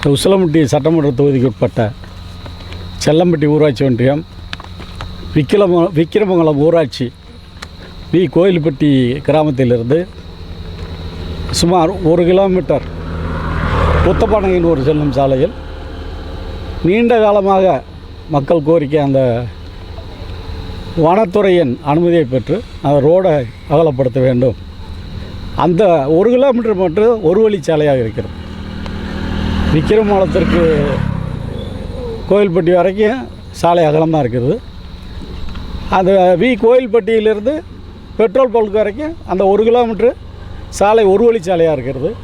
இந்த உசிலம்பட்டி சட்டமன்ற தொகுதிக்கு உட்பட்ட செல்லம்பட்டி ஊராட்சி ஒன்றியம் விக்கிரம விக்கிரமங்கலம் ஊராட்சி வி கோயில்பட்டி கிராமத்திலிருந்து சுமார் ஒரு கிலோமீட்டர் புத்தப்பானையின் செல்லும் சாலையில் நீண்ட காலமாக மக்கள் கோரிக்கை அந்த வனத்துறையின் அனுமதியை பெற்று அந்த ரோடை அகலப்படுத்த வேண்டும். அந்த ஒரு கிலோமீட்டர் மட்டும் ஒரு வழி சாலையாக இருக்கிறது. விக்கிரமாலத்திற்கு கோயில்பட்டி வரைக்கும் சாலை அகலமாக இருக்குது. அந்த வி கோயில்பட்டியிலிருந்து பெட்ரோல் பல்க் வரைக்கும் அந்த ஒரு கிலோமீட்ரு சாலை ஒரு வழிச்சாலையாக இருக்கிறது.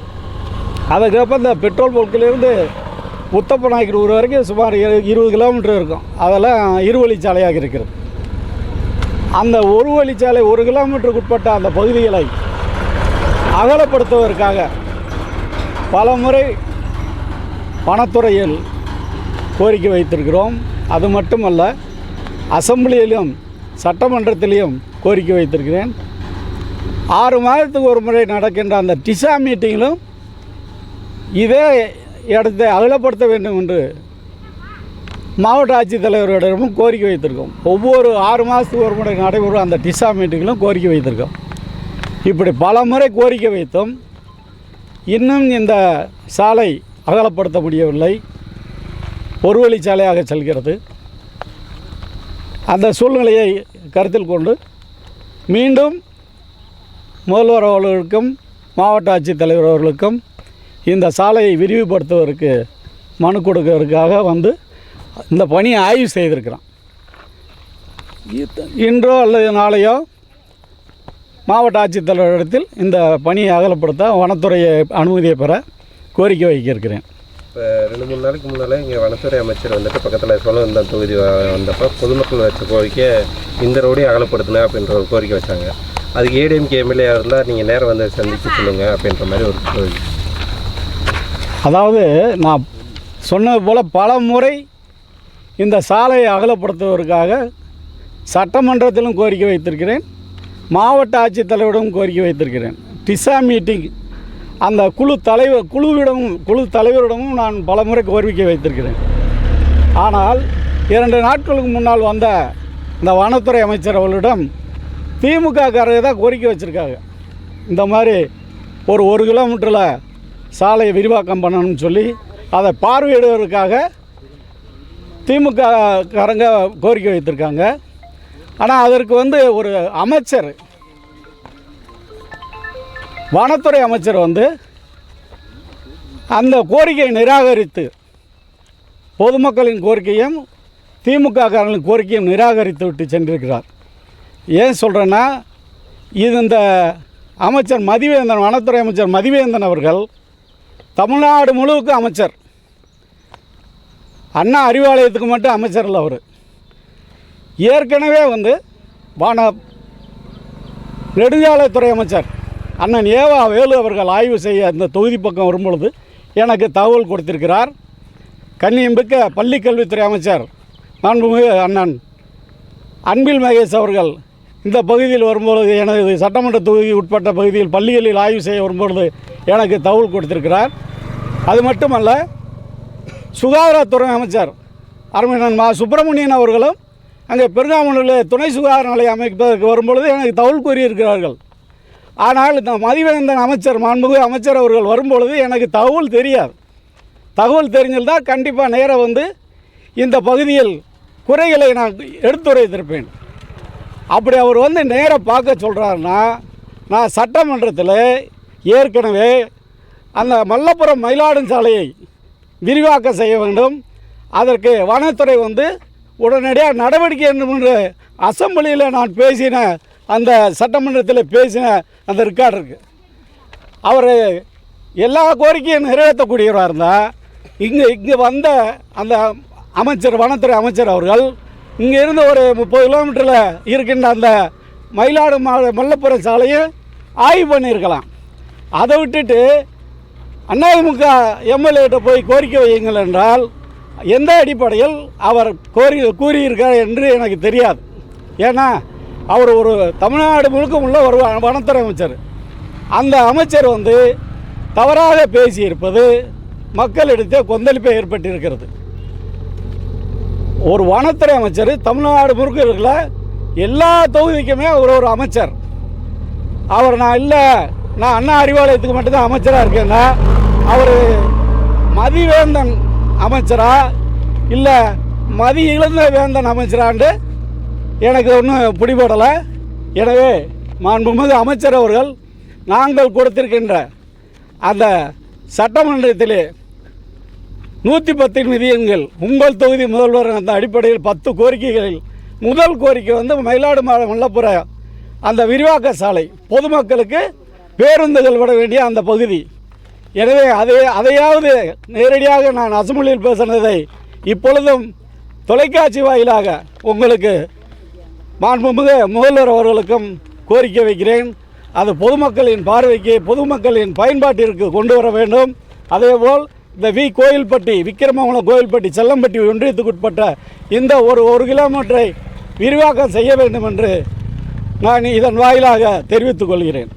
அதுக்கப்புறம் இந்த பெட்ரோல் பல்கிலிருந்து முத்தப்பநாயக்கர் ஊர் வரைக்கும் சுமார் இரு- இருபது கிலோமீட்டர் இருக்கும். அதெல்லாம் இருவழிச்சாலையாக இருக்கிறது. அந்த ஒரு வழிச்சாலை ஒரு கிலோமீட்டருக்கு உட்பட்ட அந்த பகுதிகளை அகலப்படுத்துவதற்காக பல முறை வனத்துறையில் கோரிக்கை வைத்திருக்கிறோம். அது மட்டுமல்ல அசம்பிளியிலும் சட்டமன்றத்திலையும் கோரிக்கை வைத்திருக்கிறேன். ஆறு மாதத்துக்கு ஒரு முறை நடக்கின்ற அந்த டிசா மீட்டிங்கிலும் இதே இடத்தை அகலப்படுத்த வேண்டும் என்று மாவட்ட ஆட்சித்தலைவர்களிடமும் கோரிக்கை வைத்திருக்கோம். ஒவ்வொரு ஆறு மாதத்துக்கு ஒரு முறை நடைபெறும் அந்த டிசா மீட்டிங்கிலும் கோரிக்கை வைத்திருக்கோம். இப்படி பல முறை கோரிக்கை வைத்தோம் இன்னும் இந்த சாலை அகலப்படுத்த முடியவில்லை ஒரு வழிச்சாலையாக செல்கிறது. அந்த சூழ்நிலையை கருத்தில் கொண்டு மீண்டும் முதல்வர் அவர்களுக்கும் மாவட்ட ஆட்சித்தலைவர் அவர்களுக்கும் இந்த சாலையை விரிவுபடுத்துவதற்கு மனு கொடுக்கறதுக்காக வந்து இந்த பணியை ஆய்வு செய்திருக்கிறான். இன்றோ அல்லது நாளையோ மாவட்ட ஆட்சித்தலைவரிடத்தில் இந்த பணியை அகலப்படுத்த வனத்துறையை அனுமதியை பெற கோரிக்கை வைக்க இருக்கிறேன் இப்போ ரெண்டு மூணு நாளைக்கு முன்னால் இங்கே வனத்துறை அமைச்சர் வந்துட்டு பக்கத்தில் சோழவந்தான் தொகுதி வந்தப்போ பொதுமக்கள் வச்ச கோரிக்கை இந்த ரோடையும் அகலப்படுத்தின அப்படின்ற ஒரு கோரிக்கை வச்சாங்க. அதுக்கு ஏடிஎம்கே எம்எல்ஏ இருந்தால் நீங்கள் நேரம் வந்து சந்தித்து சொல்லுங்கள் அப்படின்ற மாதிரி ஒரு கோரிக்கை. அதாவது நான் சொன்னது போல் பல முறை இந்த சாலையை அகலப்படுத்துவதற்காக சட்டமன்றத்திலும் கோரிக்கை வைத்திருக்கிறேன். மாவட்ட ஆட்சித்தலைவரிடம் கோரிக்கை வைத்திருக்கிறேன். டிசா மீட்டிங் அந்த குழு தலைவர் குழுவிடமும் குழு தலைவரிடமும் நான் பல முறை கோரிக்கை வைத்திருக்கிறேன். ஆனால் இரண்டு நாட்களுக்கு முன்னால் வந்த இந்த வனத்துறை அமைச்சர் அவர்களிடம் திமுக காரங்க தான் கோரிக்கை வச்சுருக்காங்க. இந்த மாதிரி ஒரு ஒரு கிலோமீட்டரில் சாலையை விரிவாக்கம் பண்ணணும்னு சொல்லி அதை பார்வையிடுவதற்காக திமுக காரங்க கோரிக்கை வைத்திருக்காங்க. ஆனால் அதற்கு வந்து ஒரு அமைச்சர் வனத்துறை அமைச்சர் வந்து அந்த கோரிக்கையை நிராகரித்து பொதுமக்களின் கோரிக்கையும் திமுக காரர்களின் கோரிக்கையும் நிராகரித்து விட்டு சென்றிருக்கிறார். ஏன் சொல்கிறேன்னா இது இந்த அமைச்சர் மதிவேந்தன் வனத்துறை அமைச்சர் மதிவேந்தன் அவர்கள் தமிழ்நாடு முழுவதுக்கு அமைச்சர். அண்ணா அறிவாலயத்துக்கு மட்டும் அமைச்சர் இல்லை அவர். ஏற்கனவே வந்து வான நெடுஞ்சாலைத்துறை அமைச்சர் அண்ணன் ஏவா வேலு அவர்கள் ஆய்வு செய்ய இந்த தொகுதி பக்கம் வரும்பொழுது எனக்கு தகவல் கொடுத்திருக்கிறார். கண்ணியமிக்க பள்ளி கல்வித்துறை அமைச்சர் மாண்புமிகு அண்ணன் அன்பில் மகேஷ் அவர்கள் இந்த பகுதியில் வரும்பொழுது எனது சட்டமன்ற தொகுதி உட்பட்ட பகுதியில் பள்ளிகளில் ஆய்வு செய்ய வரும்பொழுது எனக்கு தகவல் கொடுத்திருக்கிறார். அது மட்டுமல்ல சுகாதாரத்துறை அமைச்சர் அருமையன் மா சுப்பிரமணியன் அவர்களும் அங்கே பெருங்காமலூரில் துணை சுகாதார நிலையம் அமைப்பதற்கு வரும்பொழுது எனக்கு தகவல் கூறியிருக்கிறார்கள். ஆனால் இந்த மதிவேந்தன் அமைச்சர் மாண்புமிகு அமைச்சர் அவர்கள் வரும்பொழுது எனக்கு தகவல் தெரியாது. தகவல் தெரிஞ்சிருந்தால் கண்டிப்பாக நேராக வந்து இந்த பகுதியில் குறைகளை நான் எடுத்துரைத்திருப்பேன். அப்படி அவர் வந்து நேராக பார்க்க சொல்கிறாருன்னா நான் சட்டமன்றத்தில் ஏற்கனவே அந்த மல்லபுரம் மயிலாடும் சாலையை விரிவாக்கம் செய்ய வேண்டும். அதற்கு வனத்துறை வந்து உடனடியாக நடவடிக்கை வேண்டும் என்று அசம்பிளியில் நான் பேசின அந்த சட்டமன்றத்தில் பேசின அந்த ரெக்கார்டு இருக்குது அவர் எல்லா கோரிக்கையும் நிறைவேற்றக்கூடியவராக இருந்தால் இங்கே இங்கே வந்த அந்த அமைச்சர் வனத்துறை அமைச்சர் அவர்கள் இங்கே இருந்து ஒரு முப்பது கிலோமீட்டரில் இருக்கின்ற அந்த மயிலாடு மா மல்லப்புரம் சாலையை ஆய்வு பண்ணியிருக்கலாம். அதை விட்டுட்டு அதிமுக எம்எல்ஏகிட்ட போய் கோரிக்கை வையுங்கள் என்றால் எந்த அடிப்படையில் அவர் கோரி கூறியிருக்கார் என்று எனக்கு தெரியாது. ஏன்னா அவர் ஒரு தமிழ்நாடு முழுக்க உள்ள ஒரு வனத்துறை அமைச்சர். அந்த அமைச்சர் வந்து தவறாக பேசியிருப்பது மக்களிடத்தே கொந்தளிப்பை ஏற்பட்டிருக்கிறது. ஒரு வனத்துறை அமைச்சர் தமிழ்நாடு முழுக்க இருக்கிற எல்லா தொகுதிக்குமே அவர் ஒரு அமைச்சர். அவர் நான் இல்லை நான் அண்ணா அறிவாலயத்துக்கு மட்டும்தான் அமைச்சராக இருக்கேன்னா அவர் மதிவேந்தன் அமைச்சரா? இல்லை மதி இழந்த வேந்தன் அமைச்சரான்ட்டு எனக்கு ஒன்றும் பிடிபடலை. எனவே மாண்புமிகு அமைச்சர் அவர்கள் நாங்கள் கொடுத்திருக்கின்ற அந்த சட்டமன்றத்திலே நூற்றி பத்தின் விதியன்கள் உங்கள் தொகுதி முதல்வர் அந்த அடிப்படையில் பத்து கோரிக்கைகளில் முதல் கோரிக்கை வந்து மயிலாடு மா- மல்லப்புற அந்த விரிவாக்க சாலை பொதுமக்களுக்கு பேருந்துகள் விட வேண்டிய அந்த பகுதி. எனவே அதை அதையாவது நேரடியாக நான் அசம்பிளியில் பேசினதை இப்பொழுதும் தொலைக்காட்சி வாயிலாக உங்களுக்கு மாண்புமிகு முதல்வர் அவர்களுக்கும் கோரிக்கை வைக்கிறேன். அது பொதுமக்களின் பார்வைக்கு பொதுமக்களின் பயன்பாட்டிற்கு கொண்டு வர வேண்டும். அதேபோல் இந்த வி கோயில்பட்டி விக்கிரமங்கலம் கோயில்பட்டி செல்லம்பட்டி ஒன்றியத்துக்குட்பட்ட இந்த ஒரு ஒரு கிலோமீட்டரை விரிவாக்கம் செய்ய வேண்டும் என்று நான் இதன் வாயிலாக தெரிவித்துக் கொள்கிறேன்.